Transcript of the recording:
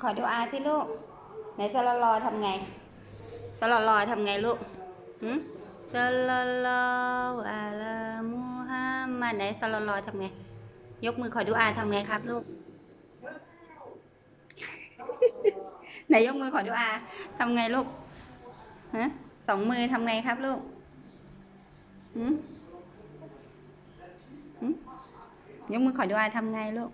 ขอดูอาสิลูก ไหนสลลอทำไงสลลอทำไงลูกหืมสลลออาลามูฮัมมัดไหนสลลอทำไง ยกมือขอดูอาทำไงครับลูก ไหนยกมือขอดูอาทำไงลูกฮะสองมือทำไงครับลูกหืมยกมือขอดูอาทำไงลูก